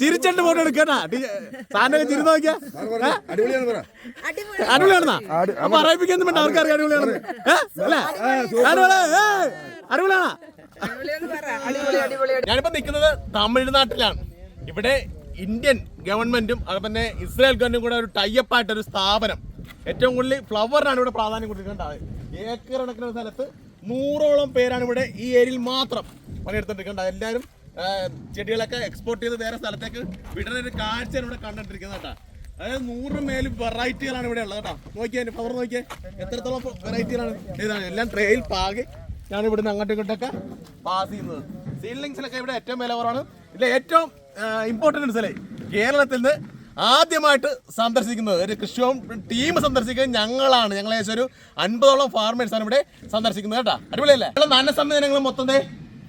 ചിരിച്ചിട്ട് ഫോട്ടോ എടുക്കട്ടാ സാറിന്റെ ചിരി നോക്കിയാ? അടിപൊളിയാണ് പറ. അടിപൊളിയാണെന്നാ? അപ്പൊ അവർക്കറിയാം അടിപൊളിയാണ് അല്ലേ? അടിപൊളിയാണോ ഞാനിപ്പോ നിൽക്കുന്നത് തമിഴ്നാട്ടിലാണ്. ഇവിടെ ഇന്ത്യൻ ഗവൺമെന്റും അതുപോലെ തന്നെ ഇസ്രായേൽ ഗവൺമെന്റും കൂടെ ഒരു ടൈപ്പ് ആയിട്ട് ഒരു സ്ഥാപനം. ഏറ്റവും കൂടുതൽ ഫ്ലവറിനാണ് ഇവിടെ പ്രാധാന്യം കൊടുത്തിട്ടുണ്ടായത്. ഏക്കർ കണക്കിന് സ്ഥലത്ത് നൂറോളം പേരാണ് ഇവിടെ ഈ ഏരിയയിൽ മാത്രം പണിയെടുത്തിട്ടുണ്ടായത്. എല്ലാവരും ചെടികളൊക്കെ എക്സ്പോർട്ട് ചെയ്ത് വേറെ സ്ഥലത്തേക്ക് വിടുന്ന ഒരു കാഴ്ചയാണ് ഇവിടെ കണ്ടിട്ടിരിക്കുന്നത് കേട്ടോ. അതായത് നൂറിന് മേലും വെറൈറ്റികളാണ് ഇവിടെ ഉള്ളത് കേട്ടോ. നോക്കിയാൽ പവർ നോക്കിയാൽ എത്രത്തോളം വെറൈറ്റികളാണ് ഇതാണ് എല്ലാം ട്രെയിൽ പാകി. ഞാൻ ഇവിടുന്ന് അങ്ങോട്ടും ഇങ്ങോട്ടൊക്കെ പാസ് ചെയ്യുന്നത്. സീഡ്ലിങ്സിലൊക്കെ ഇവിടെ ഏറ്റവും വില കുറവാണ്. ഇതിലെ ഏറ്റവും ഇമ്പോർട്ടന്റ് സ്ഥലം കേരളത്തിൽ നിന്ന് ആദ്യമായിട്ട് സന്ദർശിക്കുന്നത് ഒരു കൃഷി ടീം സന്ദർശിക്കുന്നത് ഞങ്ങളാണ്. ഞങ്ങൾ ഏകദേശം ഒരു അൻപതോളം ഫാർമേഴ്സാണ് ഇവിടെ സന്ദർശിക്കുന്നത് കേട്ടോ. അടിപൊളിയല്ലേ? നല്ല നന സംവിധാനങ്ങൾ മൊത്തം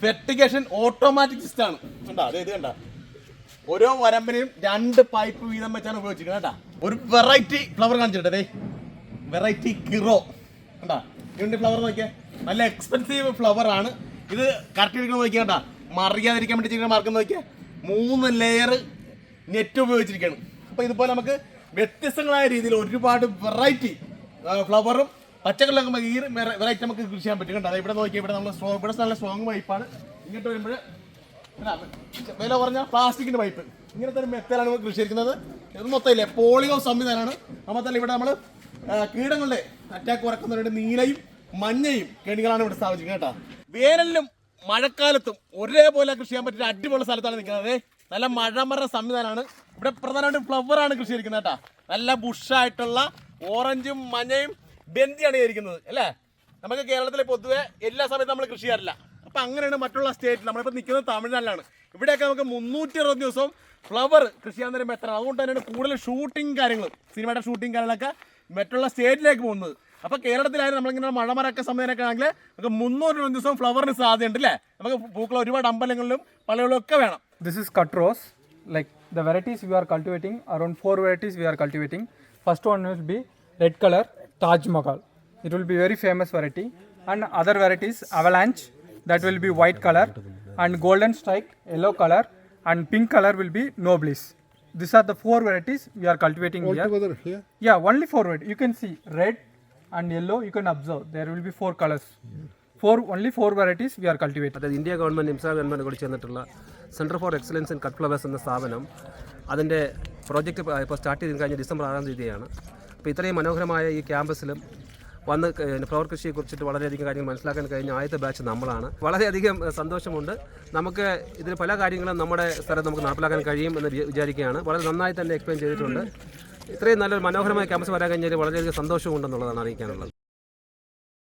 ഫെർട്ടിഗേഷൻ ഓട്ടോമാറ്റിക് സിസ്റ്റം ആണ്. കണ്ടാ അതെ ഇത് കണ്ടാ. ഓരോ വരമ്പിനെയും രണ്ട് പൈപ്പ് വീതം വെച്ചാണ് ഉപയോഗിച്ചിരിക്കുന്നത് കേട്ടാ ഒരു വെറൈറ്റി ഫ്ലവർ കാണിച്ചിട്ടേ വെറൈറ്റി കിറോ കണ്ടാ ഇതിന്റെ ഫ്ലവർ നോക്കിയേ. നല്ല എക്സ്പെൻസീവ് ഫ്ലവർ ആണ്. ഇത് കറക്റ്റ് ഇരിക്കണം നോക്കിയാ കേട്ടാ മറിയാതിരിക്കാൻ വേണ്ടി ചെയ്യുന്ന മാർക്കം നോക്കിയാ. മൂന്ന് ലെയർ നെറ്റ് ഉപയോഗിച്ചിരിക്കുകയാണ്. അപ്പോൾ ഇതുപോലെ നമുക്ക് വ്യത്യസ്തങ്ങളായ രീതിയിൽ ഒരുപാട് വെറൈറ്റി ഫ്ലവറും പച്ചക്കറിലൊക്കെ ഈ വെറൈറ്റി നമുക്ക് കൃഷി ചെയ്യാൻ പറ്റും കണ്ടോ? ഇവിടെ നോക്കിയാൽ ഇവിടെ നമ്മൾ സ്ട്രോ ഇവിടെ നല്ല സ്ട്രോങ് പൈപ്പാണ് ഇങ്ങോട്ട് വരുമ്പോൾ വില കുറഞ്ഞ പ്ലാസ്റ്റിക്കിന്റെ പൈപ്പ് ഇങ്ങനത്തെ ഒരു മെത്തേലാണ് നമ്മൾ കൃഷി ചെയ്യുന്നത് ഇത് മൊത്തമില്ലേ? പോളിയോ സംവിധാനമാണ്. മാത്രമല്ല ഇവിടെ നമ്മൾ കീടങ്ങളുടെ അറ്റാക്ക് കുറക്കുന്നവരുടെ നീലയും മഞ്ഞയും കെണികളാണ് ഇവിടെ സ്ഥാപിച്ചിരിക്കുന്നത് കേട്ടോ. വേനലിലും മഴക്കാലത്തും ഒരേപോലെ കൃഷി ചെയ്യാൻ പറ്റിയ അടിപൊളി സ്ഥലത്താണ് നിൽക്കുന്നത്. നല്ല മഴമറ സംവിധാനമാണ്. ഇവിടെ പ്രധാനമായിട്ടും ഫ്ലവറാണ് കൃഷി ചെയ്തിരിക്കുന്നത് കേട്ടോ. നല്ല ബുഷായിട്ടുള്ള ഓറഞ്ചും മഞ്ഞയും ബന്ദിയാണ് ചെയ്തിരിക്കുന്നത് അല്ലേ? നമുക്ക് കേരളത്തിലെ പൊതുവെ എല്ലാ സമയത്തും നമ്മൾ കൃഷി ചെയ്യാറില്ല അപ്പൊ അങ്ങനെയാണ് മറ്റുള്ള സ്റ്റേറ്റ് നമ്മളിപ്പോൾ നിൽക്കുന്നത് തമിഴ്നാട്ടിലാണ്. ഇവിടെയൊക്കെ നമുക്ക് മുന്നൂറ്റി അറുപത് ദിവസവും ഫ്ലവർ കൃഷി ചെയ്യാൻ നേരം എത്ര അതുകൊണ്ട് തന്നെയാണ് കൂടുതൽ ഷൂട്ടിംഗ് കാര്യങ്ങൾ സിനിമയുടെ ഷൂട്ടിംഗ് കാര്യങ്ങളൊക്കെ മറ്റുള്ള സ്റ്റേറ്റിലേക്ക് പോകുന്നത്. അപ്പൊ കേരളത്തിലായാലും നമ്മളിങ്ങനെ മഴമറക്ക സമയത്തൊക്കെ ആണെങ്കിൽ നമുക്ക് മുന്നൂറ് ഇരുപത് ദിവസം ഫ്ലവറിന് സാധ്യതയുണ്ട് അല്ലേ? നമുക്ക് പൂക്കൾ ഒരുപാട് അമ്പലങ്ങളിലും പള്ളികളിലും ഒക്കെ വേണം. This is cut rose Like the varieties we are cultivating around four varieties we are cultivating first one will be red color. Taj Mahal. It will be very famous variety. And other varieties avalanche, that will be white color. And golden strike, yellow color. And pink color will be noblis. These are the four varieties we are cultivating here. Together here. Yeah, only four varieties. You can see red and yellow. You can observe there will be four colors. Four only four varieties we are cultivating. അതായത് India government Nimsa government കൂടി ചേർന്നിട്ടുള്ള centre for excellence in cut flowers എന്ന സ്ഥാപനം അതിന്റെ project ഇപ്പോൾ start ചെയ്ത് കഴിഞ്ഞ December ആറാം തീയതിയാണ് അപ്പോൾ ഇത്രയും മനോഹരമായ ഈ ക്യാമ്പസിലും വന്ന് ഫ്ലവർ കുറിച്ചിട്ട് വളരെയധികം കാര്യങ്ങൾ മനസ്സിലാക്കാൻ കഴിഞ്ഞ ആദ്യത്തെ ബാച്ച് നമ്മളാണ്. വളരെയധികം സന്തോഷമുണ്ട്. നമുക്ക് ഇതിൽ പല കാര്യങ്ങളും നമ്മുടെ സ്ഥലത്ത് നമുക്ക് നടപ്പിലാക്കാൻ കഴിയും എന്ന് വിചാരിക്കുകയാണ്. വളരെ നന്നായി തന്നെ എക്സ്പ്ലെയിൻ ചെയ്തിട്ടുണ്ട്. ഇത്രയും നല്ലൊരു മനോഹരമായ ക്യാമ്പസ് വരാൻ കഴിഞ്ഞാൽ വളരെയധികം സന്തോഷമുണ്ടെന്നുള്ളതാണ് അറിയിക്കാനുള്ളത്.